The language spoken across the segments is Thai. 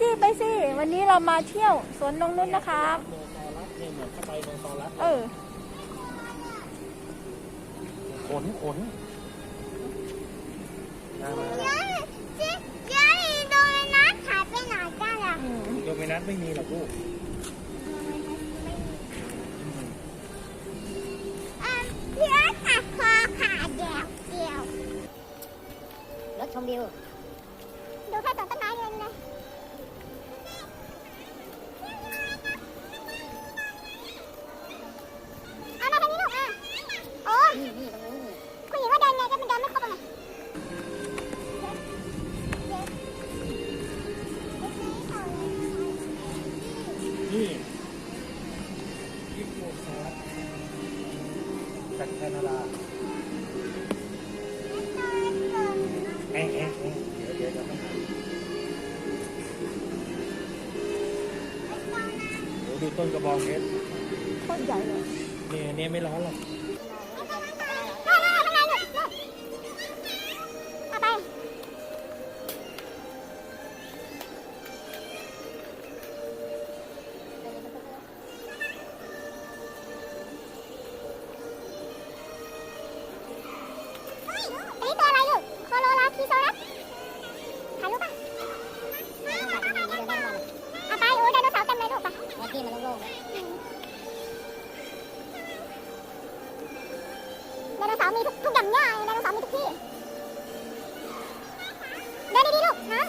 สิไปสิวันนี้เรามาเที่ยวสวนนงนุชนะครับโนซอรัสเนี่ยเหมือนเข้าไปโนซอรัสเออขนขนน่ามาเย้เจ๊เย้โดนัทหายไปไหนกันอะอืมโดมินัสไม่มีหรอกลูกเอ่อเพื่อนตัดคอขาเดียวเดียวรถชมวิว ดูแค่ต้นต้นไม้เลยเลย แคนาดาแอะแอะแอะเดี๋ยวเดี๋ยวเดี๋ยวไม่ทันเดี๋ยวดูต้นกระบองเพชรโคตรใหญ่เลยเนี่ยเนี่ยไม่ร้อนหรอก ดโนเสาร์มีทุกทุกอย่างเนี่ยไดโนเสาร์มีทุกที่เดินดีๆลูกนะ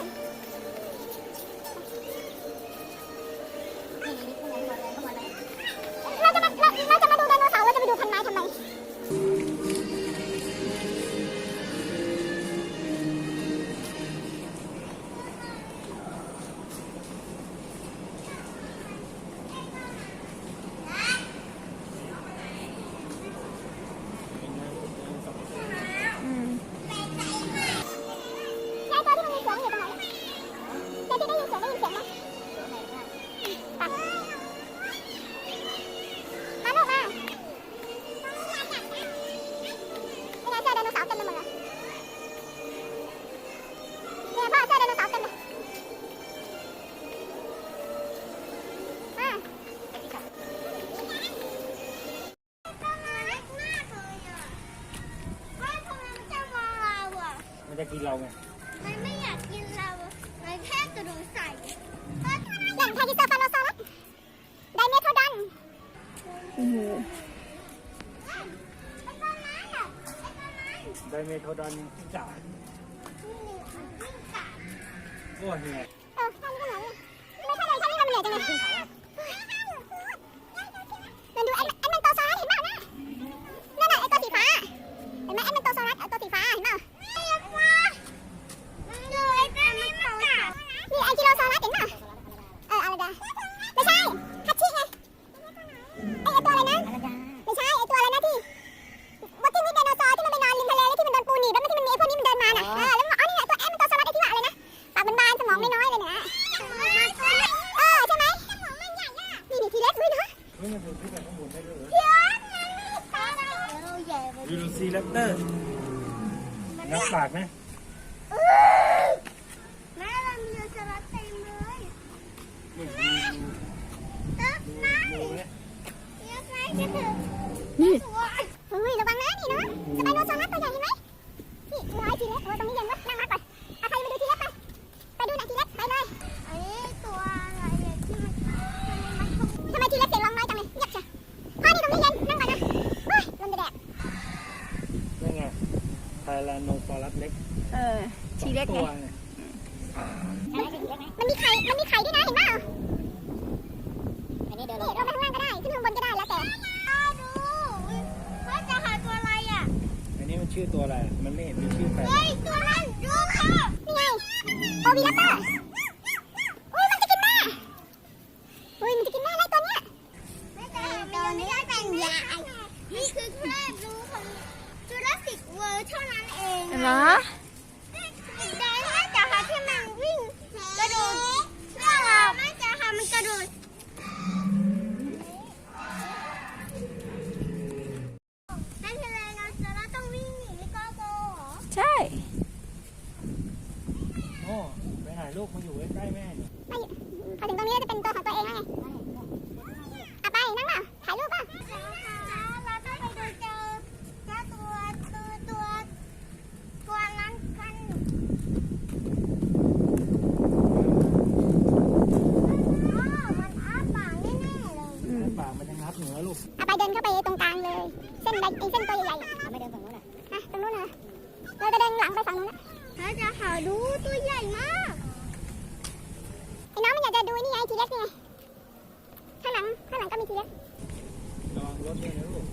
นเจอไดโนเสาร์เต็มไปหมดเลยเนี่ยพ่อเจอไดโนเสาร์เต็มเลยมามันจะกินเราไงมันไม่อยากกินเรา มันแค่กระโดดใส่แหล่งไทกิโซฟานอซอรัสไดเมโทรดอนโอ้โห นไม้ไดเยูโรซีแรปเตอร์นับปากนะแม่เรามีสลัดเต็มเลยนี่ดูตึ๊บดูน ลนโนฟอรัสเล็ก เออทีเล็กตัไงวไงใช่ไหมถึงเล็กไหมมันมีไข่ มันมีไข่ด้วยนะ เห็นเปล่าอันนี้เดินลนี่งลงไปข้างล่างก็ได้ ขึ้นข้างบนก็ได้แล้วแต่ดูพ่อจะหาตัวอะไรอะ อันนี้มันชื่อตัวอะไร มันไม่เห็นมีชื่อแปลกเฮ้ย ตัวนั้นดูค่ะนี่ไงโอวีลัปเตอร์อุ้ยมันจะกินแม่อุ้ยมันจะกินแม่อะไรตัวเนี้ยไม่แต่ตัวนี้เป็นยานี่คือแค่ดูของ จูราสสิกเวิร์เท่านั้นเองเหรอเดินแม่จ๋าค่ะที่มันวิ่งกระโดดเชื่อเราแม่จ๋าค่ะมันกระโดดนั่นคืออะไรเราจะเราต้องวิ่งหนีไม่ก็โกเหรอใช่ โอ้ไปไหนลูกมาอยู่ใกล้ๆแม่เนี่ยไปตัวเองแล้วไงเอาไปนั่งเปล่าถ่ายรูปเปล่าเราต้องไปดูเจอเจอตัวตัวตัวตัวนั้นกันอ๋อมันอ้าปากแน่ๆเลย อืม ปากมันยังงับหนูนะลูก เอาไปเดินเข้าไปตรงกลางเลย เส้นใดไอ้เส้นตัวใหญ่ๆอะ เอาไม่เดินฝั่งนู้นอะ ฮะตรงนู้นเหรอเรา ถ้าจะหาดูตัวใหญ่มากไอ้น้องมันอยากจะดูนี่ไงทีเล็กนี่ไงข้างหลังข้างหลังก็มีทีเล็กระวังรถด้วยนะลูก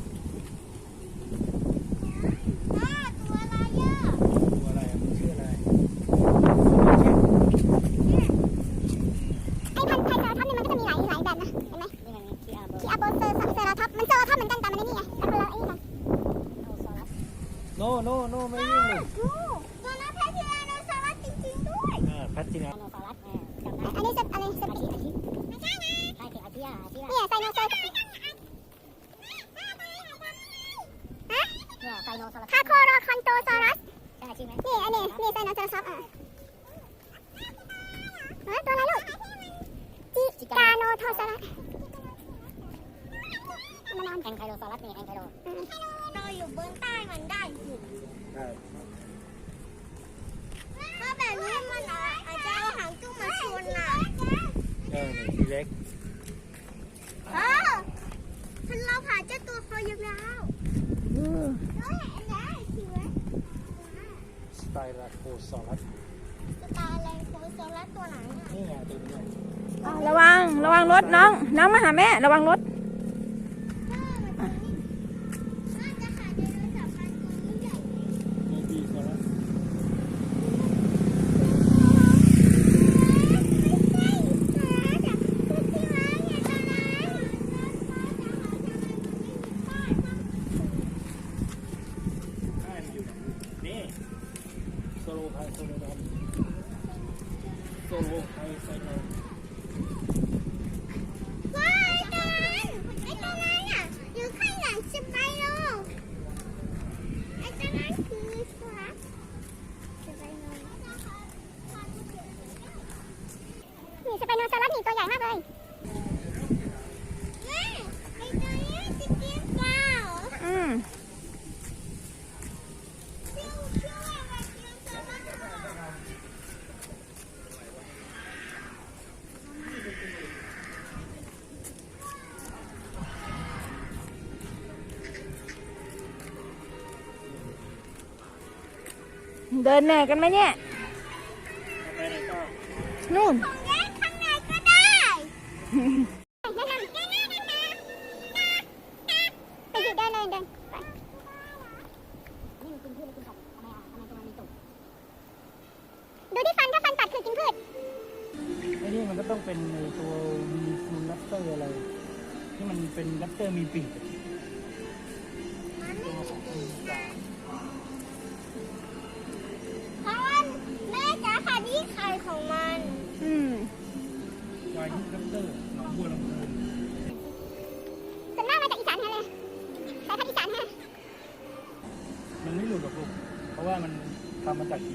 อันนี้เซอะไรเซอาชิอาชิไม่ใช่นะใช่คืออาชิอาอาชิเนี่ยไซโนเซอร์ฮะเนี่ยไซโนซอรัสคาโคโรคอนโตซอรัสใช่อาชิไหมนี่อันนี้นี่ไซโนซอร์ท็อปส์อะเฮ้ยตัวอะไรลูกจิกาโนโทซอรัสมันนอนแองไคโลซอรัสนี่แองไคโลเราอยู่เบนใต้มันได้อยู่ถ้าแบบนี้มันอาจจะเอาหาง จุ้งมาชนน่ะเออนี่ทีเล็กเออฉันเราผ่านเจ้าตัวคอยาวๆอืมเฮ้ยอันนี้สิเว้ยสไตล์ลาโคซอรัสสตาร์อะไรโคโซลัสตัวไหนอะนี่ไงตัวนี้อะระวังระวังรถน้อง น้องมาหาแม่ ระวังรถ โซโลไพ เดินเหนื่อยกันไหมเนี่ยนู่นข้างในก็ได้ ไปหยุดได้เลยเดินไปนี่มันกินพืชหรือกินสัตว์ทำไมอะทำไมตรงนั้นมีตุ่มดูที่ฟันถ้าฟันตัดคือกินพืชไอ้นี่มันก็ต้องเป็นตัววีฟูลัปเตอร์อะไร ที่มันเป็นลัปเตอร์มีปีก ตอร์หนองบัวลำพูส่วนมากมาจากอีสานแท้เลยสายพันธุ์อีสานแท้มันไม่หลุดหรอกลูกเพราะว่ามันทำมาจากหินแกะ